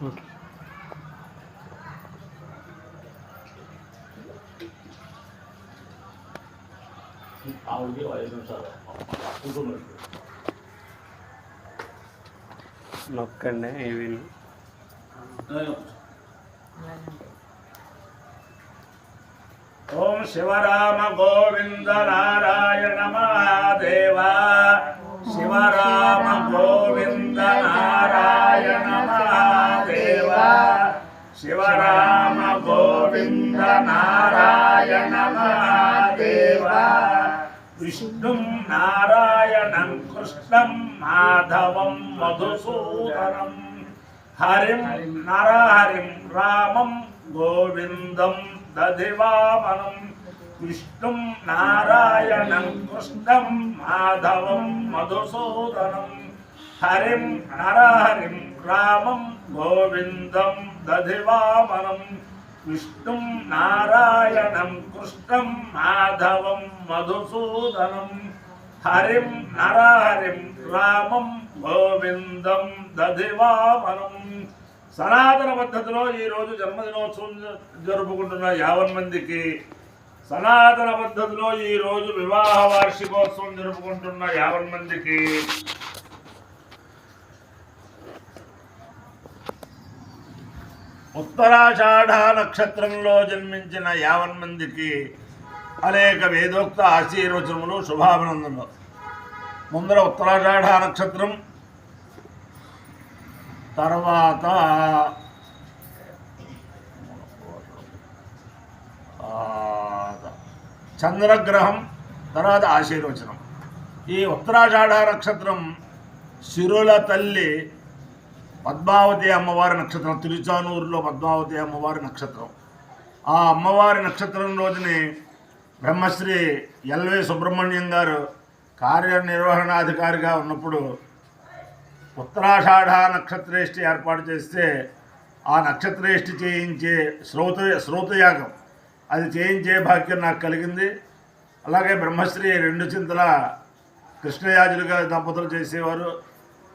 Okay. ఆవిడకి ఐదు నిమిషాలు. కూర్చోండి. నొక్కండి ఇవి ఓం శివరామ గోవింద నారాయణ మహాదేవ. శివరామ గోవింద కృష్ణం మాధవం మధుసూదనం హరిం నరహరిం రామం గోవిందం దధివామనం. విష్ణుం నారాయణం కృష్ణం మాధవం మధుసూదనం హరిం నరహరిం రామం గోవిందం దధివామనం. విష్ణుం నారాయణం కృష్ణం మాధవం మధుసూదనం హరిం నరహరిం రామం గోవిందం దధివామనం సనాతన పద్ధతిలో ఈరోజు జన్మదినోత్సవం జరుపుకుంటున్న యావన్ మందికి సనాతన పద్ధతిలో ఈరోజు వివాహ వార్షికోత్సవం జరుపుకుంటున్న యావన్ మందికి ఉత్తరాషాఢ నక్షత్రంలో జన్మించిన యావన్ మందికి అనేక వేదోక్త ఆశీర్వచనములు శుభాభినందనలు ముందర ఉత్తరాషాఢ నక్షత్రం తర్వాత చంద్రగ్రహం తర్వాత ఆశీర్వచనం. ఈ ఉత్తరాషాఢ నక్షత్రం శిరుల తల్లి పద్మావతి అమ్మవారి నక్షత్రం తిరుచానూరులో పద్మావతి అమ్మవారి నక్షత్రం. ఆ అమ్మవారి నక్షత్రం రోజుని బ్రహ్మశ్రీ ఎల్వి సుబ్రహ్మణ్యం గారు కార్యనిర్వహణాధికారిగా ఉన్నప్పుడు ఉత్తరాషాఢ నక్షత్రేష్టి ఏర్పాటు చేస్తే ఆ నక్షత్రేష్టి చేయించే శ్రోత శ్రోతయాగం. అది చేయించే భాగ్యం నాకు కలిగింది. అలాగే బ్రహ్మశ్రీ రెండు చింతల కృష్ణయాజులుగా దంపతులు చేసేవారు.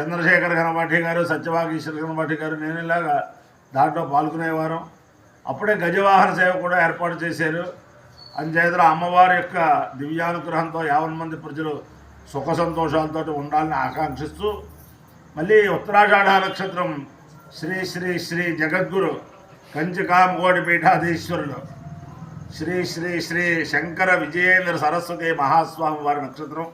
చంద్రశేఖర్ గణపాఠి గారు సత్యవాగీశ్వర గణపాఠి గారు నేను ఇలాగా దాంట్లో పాల్గొనేవారం. అప్పుడే గజవాహన సేవ కూడా ఏర్పాటు చేశారు. అంచేతన అమ్మవారి యొక్క దివ్యానుగ్రహంతో యావన్ మంది ప్రజలు సుఖ సంతోషాలతో ఉండాలని ఆకాంక్షిస్తూ మళ్ళీ ఉత్తరాషాఢ నక్షత్రం శ్రీ శ్రీ శ్రీ జగద్గురు కంచికామకోటి పీఠాధీశ్వరుడు శ్రీ శ్రీ శ్రీ శంకర విజయేంద్ర సరస్వతి మహాస్వామి వారి నక్షత్రం.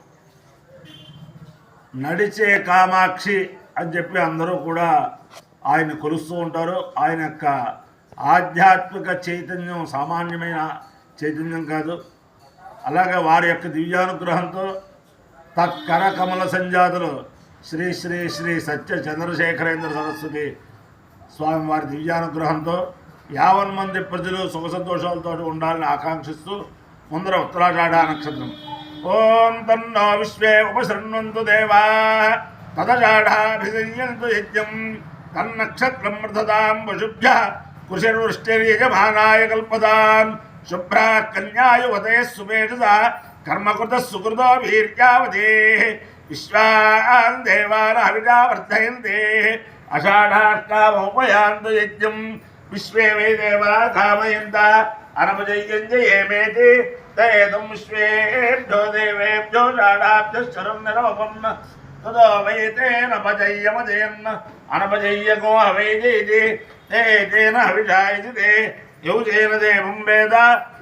నడిచే కామాక్షి అని చెప్పి అందరూ కూడా ఆయన కొలుస్తూ ఉంటారు. ఆయన యొక్క ఆధ్యాత్మిక చైతన్యం సామాన్యమైన చైతన్యం కాదు. అలాగే వారి యొక్క దివ్యానుగ్రహంతో తక్కర కమల సంజాతులు శ్రీ శ్రీ శ్రీ సత్య చంద్రశేఖరేంద్ర సరస్వతి స్వామివారి దివ్యానుగ్రహంతో యావన్ మంది ప్రజలు సుఖ సంతోషాలతో ఉండాలని ఆకాంక్షిస్తూ ముందర ఉత్తరాషాఢ నక్షత్రం. ఓం తన్నో విశ్వే ఉపశృణ్వంతు దేవా. తదషాఢాభిసంయంతు యజ్ఞం. తన్నక్షత్రం మృతదాం పశుభ్య కుశిర్వృష్టిర్యజమానాయ కల్పదాం శుభ్ర కన్యాయువతే సుమేషస కర్మకృత సుకృతో వీర్యావతే విశ్వాన్ దేవాన్ హవిజావర్ధయంతే అషాఢాష్టామోపయాంతు యజ్ఞం విశ్వే వై దేవా కామయంత అనపజయ్యం జయేమేతి తేదం విశ్వేభ్యో దేవేభ్యో షాఢాభ్యశ్వరం నిరవపన్న తదో వై తేనపజయ్యమజయన్ అనపజయ్యగో హవై జయతి తేన హవిషాయతి తే యౌజేన దేవం వేద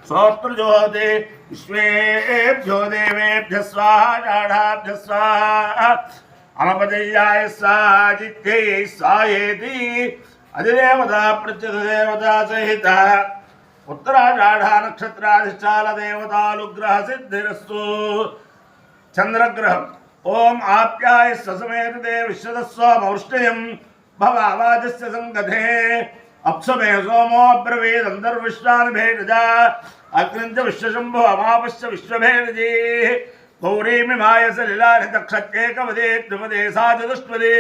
సోత్రజోతి విశ్వేభ్యో దేవేభ్య స్వాహ షాఢాభ్య స్వాహ అనపజయ్యాయ సాజిత్యై సాయేతి అధిదేవత ప్రత్యుదేవత సహిత ఉత్తరాషాఢ నక్షత్రాధిష్టాల దేవతానుగ్రహ సిద్ధిరస్సు చంద్రగ్రహం ఓం ఆప్యాయ సమేతే విశ్వదస్వామౌష్టయం భవ అవాజస్య సంగతే అప్సమే సోమో బ్రవీద్ అంతర్విశ్వాన్ భేజ అగ్నించ విశ్వశంభు అమాపశ్చ విశ్వభేజీ గౌరీమి మాయస లీలానితక్షత్యేకవదే ద్విపదే సా చతుష్పదే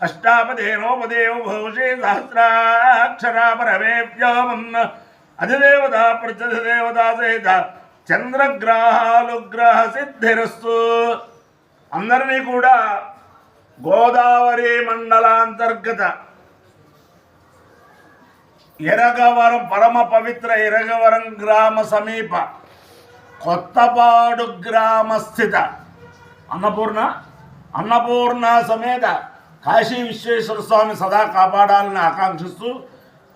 అష్టాపదే నోపదేవ భూషే సహస్రాక్షరా పరమేభ్యోమన్న అధిదేవత ప్రతిదేవత సహిత చంద్రగ్రహాలు గ్రహ సిద్ధిరస్తు. అందరినీ కూడా గోదావరి మండలాంతర్గత ఎరగవరం పరమ పవిత్ర ఎరగవరం గ్రామ సమీప కొత్తపాడు గ్రామ స్థిత. అన్నపూర్ణ అన్నపూర్ణ సమేత కాశీ విశ్వేశ్వర స్వామి సదా కాపాడాలని ఆకాంక్షిస్తూ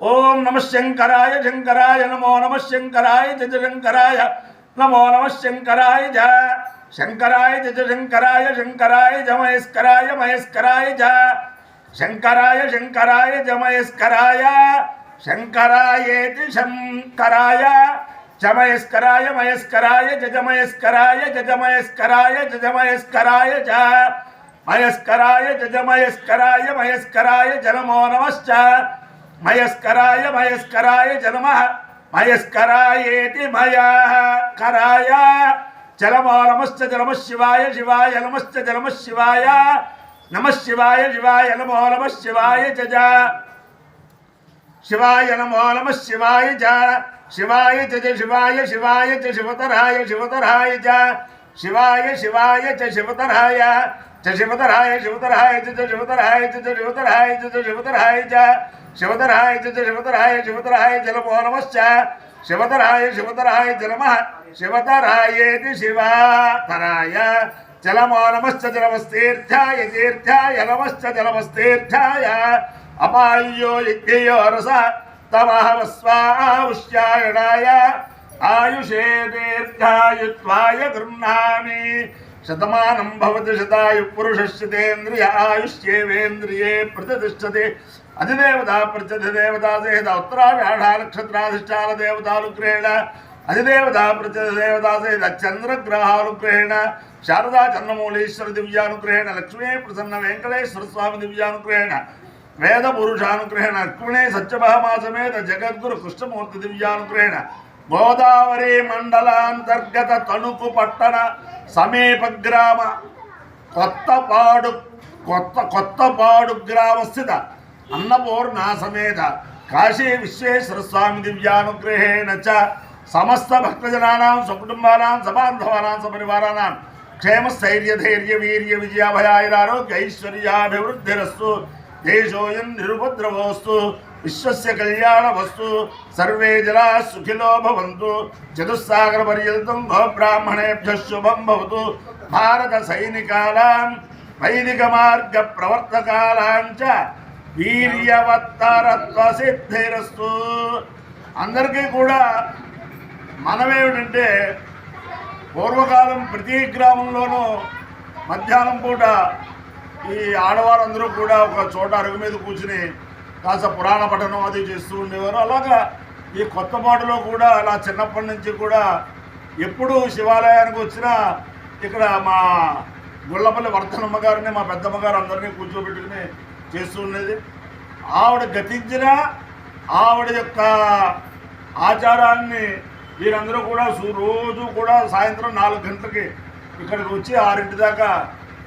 ఓం నమ శంకరాయ శంకరాయ నమో నమ శంకరాయ జజ శంకరాయ నమో నమ శంకరాయ జ శంకరాయ జజ శంకరాయ శంకరాయ జ మహేశ్వరాయ మహేశ్వరాయ జ శంకరాయ శంకరాయ జ మహేశ్వరాయ శంకరాయేతి శంకరాయ చమయస్కరాయ మయస్కరాయ జజమయస్కరాయ జజమయస్కరాయ జజమయస్కరాయ జ మయస్కరాయ జజమయస్కరాయ మయస్కరాయ జనమో నమశ్చ. మయస్కరాయ మయస్కరాయ జనమ. మయస్కరాయేతి మయకరాయ జలమో నమశ్చ జలమ శివాయ శివాయ నమశ్చ జలమ శివాయ. నమ శివాయ శివాయ నమో నమ శివాయ జజ. శివాయ నమో నమ శివాయ జ శివాయ చ శివాయ శివాయ చ శివతరాయ శివతరాయ చ శివాయ శివాయ చ శివతరాయ చ శివతరాయ శివతరాయ చ శివతరాయ చ శివతరాయ చ శివతరాయ చ శివతరాయ చ శివతరాయ శివతరాయ జలమో నమశ్చ శివతరాయ శివతరాయ జలమ శివతరాయేతి శివతరాయ జలమో నమశ్చ జలమస్తీర్థాయ తీర్థాయ నమశ్చ జలమస్తీర్థాయ అపాయ్యో యజ్ఞయో రస తమహవస్వాయుష్యాయణాయ ఆయుషే దీర్ఘాయుత్వాయ గృహ్ణామి శతమానం భవతి శతాయు పురుషశ్చితేంద్రియ ఆయుష్యేవేంద్రియే ప్రతిష్టతి. అధిదేవత ప్రత్యధి దేవతా సహిత ఉత్తరావ్యాఢ నక్షత్రాధిష్టాన దేవతానుగ్రహేణ. అధిదేవతా ప్రత్యధిదేవతా సహిత చంద్రగ్రహానుగ్రహేణ. శారదా చంద్రమౌళీశ్వర దివ్యానుగ్రహేణ. లక్ష్మీ ప్రసన్న వెంకటేశ్వర స్వామి దివ్యానుగ్రహేణ. వేద పురుషానుగ్రహేణ అక్మిణే సత్యభామాసమేత జగద్గురు కృష్ణమూర్తి దివ్యానుగ్రహేణ. గోదావరి మండలాంతర్గత తణుకు పట్టణ సమీప గ్రామ కొత్తపాడు కొత్త కొత్తపాడు గ్రామ స్థిత అన్నపూర్ణ సమేత కాశీ విశ్వేశ్వర స్వామి దివ్యానుగ్రహేణ చ సమస్త భక్తజనానాం సకుటుంబానాం సబాంధవానాం సపరివారానాం. క్షేమ స్థైర్య ధైర్య వీర్య విజయాభయాయురారోగ్య ఐశ్వర్యాభివృద్ధిరస్తు. దేశోయం నిరుపద్రవోస్తు విశ్వస్య కళ్యాణవస్తు సర్వే జలా సుఖిలో భవంతు చతుస్సాగర పర్యంతం గోబ్రాహ్మణేభ్య శుభం భవతు. భారత సైనికాలాం వైదిక మార్గ ప్రవర్తకాలాం చ వీర్యవత్తరత్వ సిద్ధిరస్తు అందరికీ కూడా మనమేమిటంటే పూర్వకాలం ప్రతి గ్రామంలోనూ మధ్యాహ్నం పూట ఈ ఆడవారందరూ కూడా ఒక చోట అరుగు మీద కూర్చుని కాస్త పురాణ పఠనం అది చేస్తూ ఉండేవారు. అలాగా ఈ కొత్త పాటలో కూడా అలా చిన్నప్పటి నుంచి కూడా ఎప్పుడు శివాలయానికి వచ్చినా ఇక్కడ మా గుళ్ళపల్లి వర్ధనమ్మ గారిని మా పెద్దమ్మ గారు అందరినీ కూర్చోబెట్టుకుని చేస్తూ ఉండేది. ఆవిడ గతించిన ఆవిడ యొక్క ఆచారాన్ని వీరందరూ కూడా రోజు కూడా సాయంత్రం నాలుగు గంటలకి ఇక్కడికి వచ్చి ఆరింటి దాకా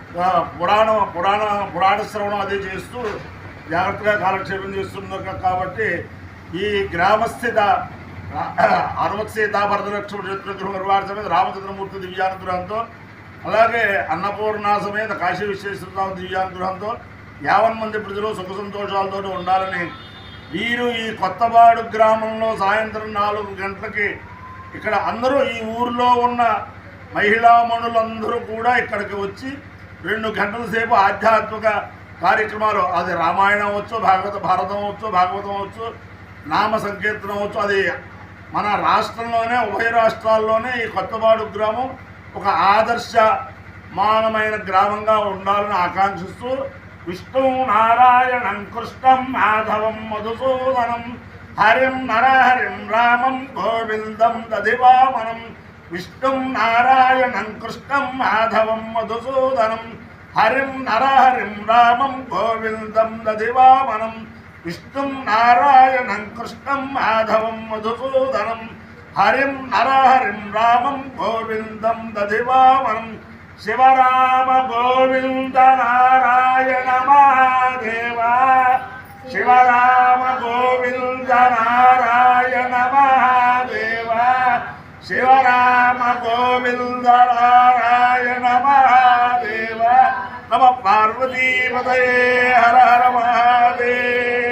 పురాణ పురాణ పురాణ శ్రవణం అది చేస్తూ జాగ్రత్తగా కాలక్షేపం చేస్తున్నారు కాబట్టి ఈ గ్రామస్థిత హనుమత్ సీతాభరతలక్ష్మణ చతుర్గృహ నిర్వాహ సమేత రామచంద్రమూర్తి దివ్యానుగ్రహంతో అలాగే అన్నపూర్ణ సమేత కాశీ విశ్వేశ్వరరావు దివ్యానుగ్రహంతో యావన్ మంది ప్రజలు సుఖ సంతోషాలతో ఉండాలని వీరు ఈ కొత్తపాడు గ్రామంలో సాయంత్రం నాలుగు గంటలకి ఇక్కడ అందరూ ఈ ఊర్లో ఉన్న మహిళామణులందరూ కూడా ఇక్కడికి వచ్చి రెండు గంటల సేపు ఆధ్యాత్మిక కార్యక్రమాలు. అది రామాయణం అవచ్చు భాగవత భారతం అవచ్చు భాగవతం అవచ్చు నామ సంకీర్తనం అవచ్చు అది మన రాష్ట్రంలోనే ఉభయ రాష్ట్రాల్లోనే ఈ కొత్తపాడు గ్రామం ఒక ఆదర్శమానమైన గ్రామంగా ఉండాలని ఆకాంక్షిస్తూ విష్ణు నారాయణం కృష్ణం మాధవం మధుసూదనం హరిం నరహరిం రామం గోవిందం దధివామనం విష్ణుం నారాయణం కృష్ణం మాధవం మధుసూదనం హరిం నరహరిం రామం గోవిందం దధివామనం విష్ణుం నారాయణం కృష్ణం మాధవం మధుసూదనం హరిం నరహరిం రామం గోవిందం దధివామనం శివరామ గోవింద నారాయణ మహాదేవ శివరామ గోవింద నారాయణ మహాదేవ శివరామ గోవింద నారాయణ మహాదేవ నమ పార్వతీపతయే హర హర మహాదేవ.